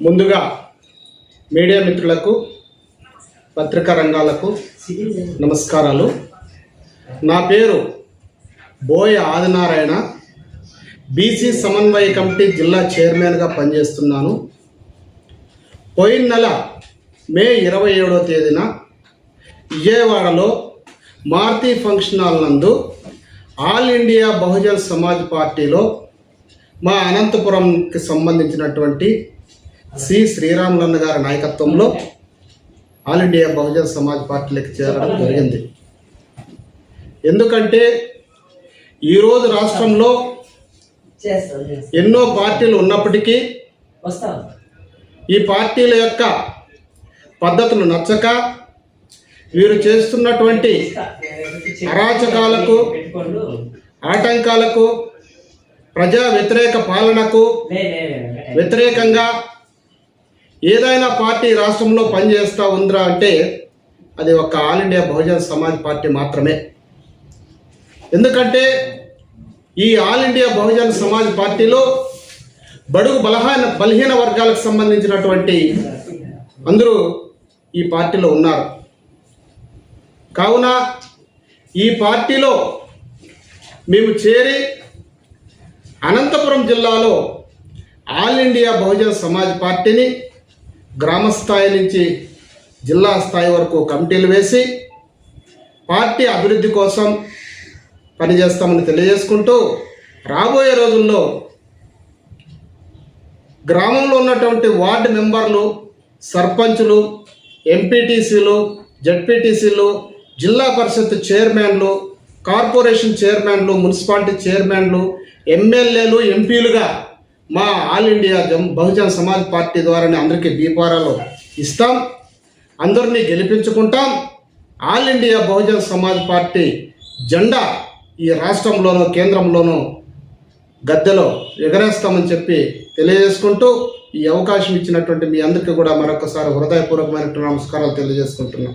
ముందుగా మీడియా మిత్రులకు పత్రికా రంగాలకు నమస్కారాలు. నా పేరు బోయ ఆదినారాయణ. బీసీ సమన్వయ కమిటీ జిల్లా చైర్మన్గా పనిచేస్తున్నాను. పోయిన నెల మే ఇరవై ఏడవ తేదీన విజయవాడలో మారుతి ఫంక్షన్ హాల్ నందు ఆల్ ఇండియా బహుజన్ సమాజ్ పార్టీలో మా అనంతపురంకి సంబంధించినటువంటి సి శ్రీరాములన్న గారి నాయకత్వంలో ఆల్ ఇండియా బహుజన్ సమాజ్ పార్టీలోకి చేరడం జరిగింది. ఎందుకంటే ఈరోజు రాష్ట్రంలో ఎన్నో పార్టీలు ఉన్నప్పటికీ ఈ పార్టీల యొక్క పద్ధతులు నచ్చక వీరు చేస్తున్నటువంటి అరాచకాలకు ఆటంకాలకు ప్రజా వ్యతిరేక పాలనకు. వ్యతిరేకంగా ఏదైనా పార్టీ రాష్ట్రంలో పనిచేస్తూ ఉందిరా అంటే అది ఒక all India Bahujan Samaj party మాత్రమే. ఎందుకంటే ఈ ఆల్ ఇండియా బహుజన్ సమాజ్ పార్టీలో బడుగు బలహీన బలహీన వర్గాలకు సంబంధించినటువంటి అందరూ ఈ పార్టీలో ఉన్నారు. కావున ఈ పార్టీలో మేము చేరి అనంతపురం జిల్లాలో ఆల్ ఇండియా బహుజన్ సమాజ్ పార్టీని గ్రామ స్థాయి నుంచి జిల్లా స్థాయి వరకు కమిటీలు వేసి పార్టీ అభివృద్ధి కోసం పనిచేస్తామని తెలియజేసుకుంటూ రాబోయే రోజుల్లో గ్రామంలో ఉన్నటువంటి వార్డు మెంబర్లు సర్పంచులు ఎంపీటీసీలు జడ్పీటీసీలు జిల్లా పరిషత్ చైర్మన్లు కార్పొరేషన్ చైర్మన్లు మున్సిపాలిటీ చైర్మన్లు ఎమ్మెల్యేలు ఎంపీలుగా మా all India Bahujan Samaj party ద్వారానే అందరికీ దీపారాలు ఇస్తాం. అందరినీ గెలిపించుకుంటాం. All India Bahujan Samaj party జెండా ఈ రాష్ట్రంలోనూ కేంద్రంలోనూ గద్దెలో ఎగరేస్తామని చెప్పి తెలియజేసుకుంటూ ఈ అవకాశం ఇచ్చినటువంటి మీ అందరికీ కూడా మరొకసారి హృదయపూర్వకమైనటువంటి నమస్కారాలు తెలియజేసుకుంటున్నాం.